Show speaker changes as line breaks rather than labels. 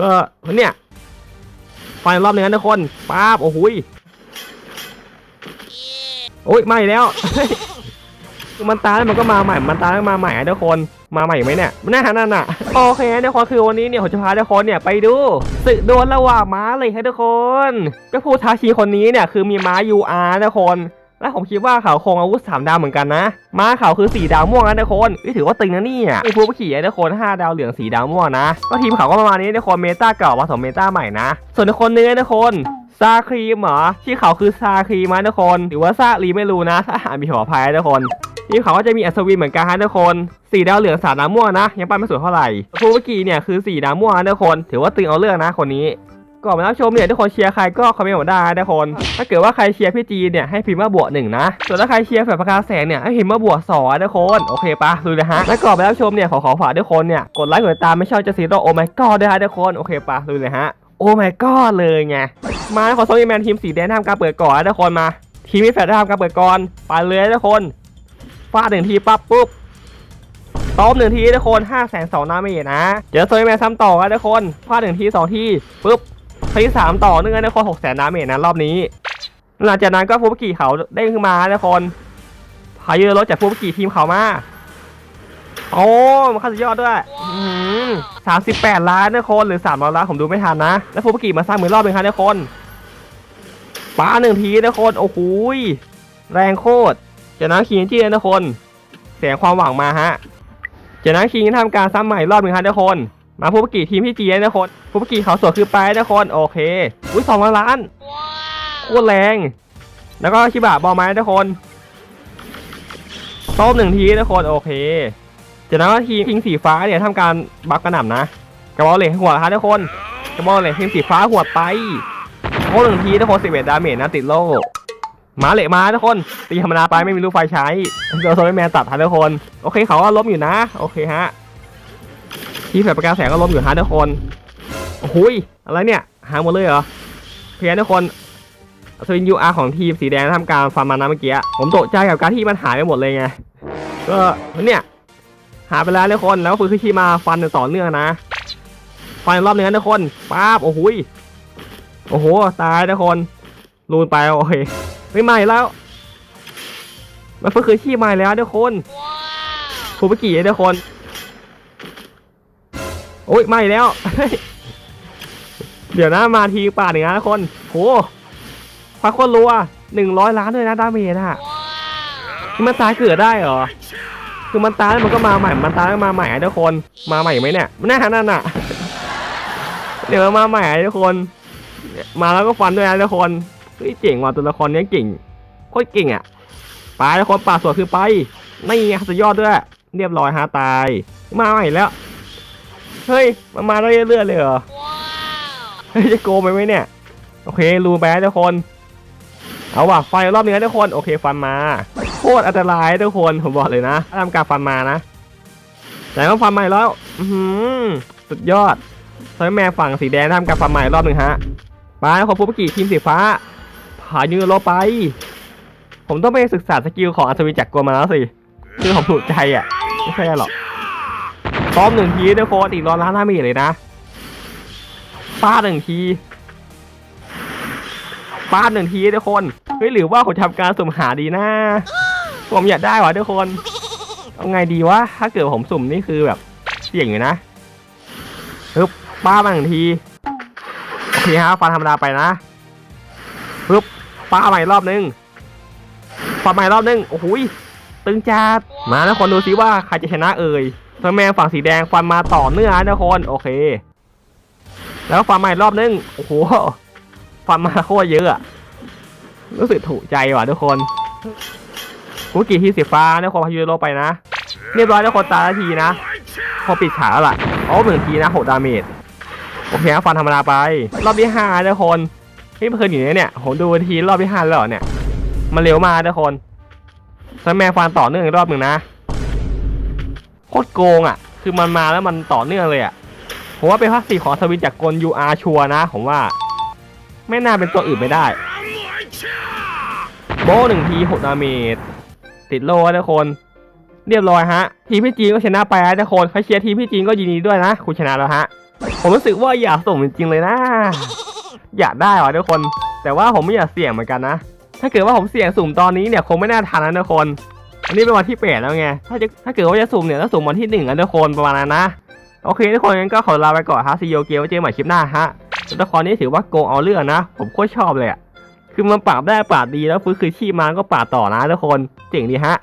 ก็เนี่ยไฟรอบหนึงนะทุกคนป๊าบโอ้โหยโอ้ยไม่แล้วคือมันตายแล้วมันก็มาใหม่ มันตายแล้วมาใหม่ทุกคน มาใหม่ไหมเนี่ยน่านั่นน่ะ โอเคทุกคนคือวันนี้เนี่ยผมจะพาทุกคนเนี่ยไปดูศึกดวลระหว่างม้าเลยให้ทุกคนก็ผู้ท้าชิงคนนี้เนี่ยคือมีม้า UR ทุกคน และผมคิดว่าเขาคงอาวุธสามดาวเหมือนกันนะ ม้าเขาคือสีดาวม่วงนะทุกคนเฮ้ยถือว่าตึงนะนี่ยมีผู้ขี่นะทุกคนห้าดาวเหลืองสีดาวม่วงนะ ก็ทีมเขาก็ประมาณนี้ทุกคนเมตาเก่าผสมเมตาใหม่นะ ส่วนทุกคนเนื้อทุกคนซาครีมเหรอที่เขาคือซาครีมนะทุกคน หรือว่าซาลีไม่รู้นะถ้าอ่านมีขออภัยทุกคนทีมเขาก็จะมีอัศวินเหมือนกันฮะทุกคนสีดาวเหลืองสามดาวม่วงนะ ยังไปไม่สวยเท่าไหร่ผู้เมื่อกี้เนี่ยคือสีดาวม่วงนะทุกคน ถือว่าตึงเอาเรื่องนะคนนี้ ก่อนมารับชมเนี่ยทุกคนเชียร์ใครก็คอมเมนต์มาได้นะทุกคน ถ้าเกิดว่าใครเชียร์พี่จีเนี่ยให้พิมพ์ว่าบวกหนึ่งนะ ส่วนถ้าใครเชียร์แฝดประกาแสงเนี่ยให้พิมพ์ว่าบวกสองนะทุกคนโอเคปะดูเลยฮะและก่อนไปรับชมเนี่ยขอขอฝากทุกคนเนี่ยกดไลค์กดติดตามไม่ชอบจะซีโร่โอ้ไม่ก็ด้วยฮะทุกคนโอเคปะดูเลยฮะโอ้ไม่ก็เลยไงมาขอโซนี่แมนทีมสีแดงทำการเปิดก่อนทุกคนมา ทีมมีแฟลชทำการเปิดก่อนไปเลยทุกคนฟาดหนึ่งทีปั๊บปุ๊บต้มหนึ่งทีทุกคนห้าแสนสองน้ำเมจนะเจอโซนี่แมนซ้ำต่อนะทุกคนฟาดหนึ่งทีสองทีปุ๊บ ครั้งที่สามต่อเนื่องนะคนหกแสนน้ำเมจนะรอบนี้ หลังจากนั้นก็ฟูบกิเขาได้ขึ้นมานะคนพายุรถจากฟูบกิทีมเขามาโอ้มันขั้นสุดยอดด้วยสามสิบแปดล้านนะคนหรือสามร้อยล้านผมดูไม่ทันนะ แล้วฟูบกิมาสร้างมือรอบหนึ่งครับนะคนป้าหนึ่งทีนะคนโอ้โหแรงโคตรจากนั้นคิงจี้นะคนเสียงความหวังมาฮะจากนั้นคิงทำการซ้ำใหม่รอบหนึ่งครับนะคน มาฟูบกิทีมพี่จีนนะคนฟูบกิเขาสวยคือไปนะคนโอเค อุ้ยสองล้านโคตรแรง แล้วก็ชิบะบอลไม้นะคนต้มหนึ่งทีนะคนโอเคจากนั้นก็ทีมทีมสีฟ้าเนี่ยทำการบัฟกระหน่ำนะกระบอกเหล็กหัวครับทุกคนกระบอกเหล็กทีมสีฟ้าหัวไปโค้หนึ่งทีทุกคนสิบเอ็ดดาเมจนะติดโล่หมาเหล็กมาทุกคนตีธรรมดาไปไม่มีลูกไฟใช้โดนโซลแมนตัดทันทุกคน โอเคเขาก็ล้มอยู่นะ โอเคฮะ ที่แฝดประกาแสงก็ล้มอยู่ฮะทุกคนโอ้โหยอะไรเนี่ยหางหมดเลยเหรอเพียทุกคนสวินยูอาร์ของทีมสีแดงทำการฟันมานะเมื่อกี้ผมตกใจกับการที่มันหายไปหมดเลยไงก็เนี่ยหายไปแล้วทุกคนแล้วฟื้นขึ้นชีมาฟันต่อเนื่องนะฟันรอบนึงนะทุกคนป๊าบโอ้โหยโอ้โหตายทุกคนลูนไปโอเคไม่ใหม่แล้ว มันฟื้นคืนชีใหม่แล้วทุกคนฟูเมื่อกี้ทุกคน โอ้ยไม่แล้ว เดี๋ยวนะมาทีป่าหนึ่งนะทุกคนโหพาโคนรัวหนึ่งร้อยล้านเลยนะดาเมจอะนี่มันตายเกิดได้เหรอ คือมันตายแล้วมันก็มาใหม่ มันตายแล้วมาใหม่อะทุกคน มาใหม่ไหมเนี่ยมันน่านั่นน่ะ เดี๋ยวมาใหม่อะทุกคน มาแล้วก็ฟันด้วยนะทุกคนเฮ้ยเจ๋งว่ะตัวละครเนี้ยเก่ง โคตรเก่งอะไปทุกคนป่าสวยคือไปไม่ไงสุดยอดด้วย เรียบร้อยฮะตาย มาใหม่แล้ว เฮ้ยมันมาเรื่อยๆเลยเหรอเฮ้ยจะโกงไปไหมเนี่ย โอเครูแบทุกคน เอาว่ะไฟรอบนี้นะทุกคน โอเคฟันมา โคตรอันตรายทุกคนผมบอกเลยนะถ้าทำการฟันมานะ แต่ก็ฟันใหม่แล้ว อือหือสุดยอดซอยแม่ฝั่งสีแดงทำการฟันใหม่รอบหนึ่งฮะไปขอพูดเมื่อกี้ทีมสีฟ้าผายืนโลไป ผมต้องไปศึกษาสกิลของอัศวินจักรกลมาแล้วสิ คือผมถูกใจอะ ไม่ใช่หรอก ซ้อมหนึ่งทีด้วยโค้ดร้อยล้านห้ามีเลยนะป้าหนึ่งทีป้าหนึ่งทีทุกคน เฮ้ยหรือว่าผมทำการสุ่มหาดีนะ ผมอยากได้วะทุกคน เอาไงดีวะ ถ้าเกิดผมสุ่มนี่คือแบบเสี่ยงอยู่นะปึ๊บป้ามาหนึ่งทีโอเคฮะฟันธรรมดาไปนะปึ๊บป้าใหม่รอบนึงฟันใหม่รอบนึง โอ้โหยตึงจัดมาแล้วคนดูซิว่าใครจะชนะเอ่ย เซอร์แมนฝั่งสีแดงฟันมาต่อเนื่องนะทุกคนโอเค แล้วฟันใหม่รอบนึงโอ้โหฟันมาโคตรเยอะรู้สึกถูกใจว่ะทุกคนกูกี่ทีสีฟ้านะคนพายุโลไปนะเรียบร้อยแล้วคนตายทีนะ พอปิดฉาแล้วล่ะเอาหนึ่งทีนะหกดาเมจโอเคฟันธรรมดาไป รอบที่ห้าทุกคนนี่เพิ่งอยู่เนี่ยผมดูทีรอบที่ห้าแล้วเนี่ยมันเร็วมากทุกคนเซอร์แมนฟันต่อเนื่องอีกรอบหนึ่งนะ โคตรโกงอะ คือมันมาแล้วมันต่อเนื่องเลยอะ ผมว่าเป็นภาคสี่ของสวินจากกล UR ชัวนะ ผมว่า ไม่น่าเป็นตัวอื่นไม่ได้ โบหนึ่งทีหกดาเมจติดโล่ทุกคน เรียบร้อยฮะ ทีพี่จีนก็ชนะไปนะทุกคนใครเชียร์ทีพี่จีนก็ยินดีด้วยนะ คุณชนะแล้วฮะ ผมรู้สึกว่าอยากสุ่มจริงๆเลยนะ อยากได้ว่ะทุกคน แต่ว่าผมไม่อยากเสี่ยงเหมือนกันนะ ถ้าเกิดว่าผมเสี่ยงสุ่มตอนนี้เนี่ยคงไม่น่าทันนะทุกคน อันนี้เป็นวันที่แปดแล้วไง ถ้าจะถ้าเกิดว่าจะสุ่มเนี่ยต้องสุ่มวันที่หนึ่งนะทุกคนประมาณนั้นนะ โอเคทุกคนงั้นก็ขอลาไปก่อนฮะซีโอเกมไว้เจอกันใหม่คลิปหน้าฮะแต่ละครนี้ถือว่าโกงเอาเรื่องนะ ผมโคตรชอบเลยอะคือมันปราบได้ปราบดีแล้วฟื้นคืนชีพมาก็ปราบต่อนะทุกคน เจ๋งดีฮะ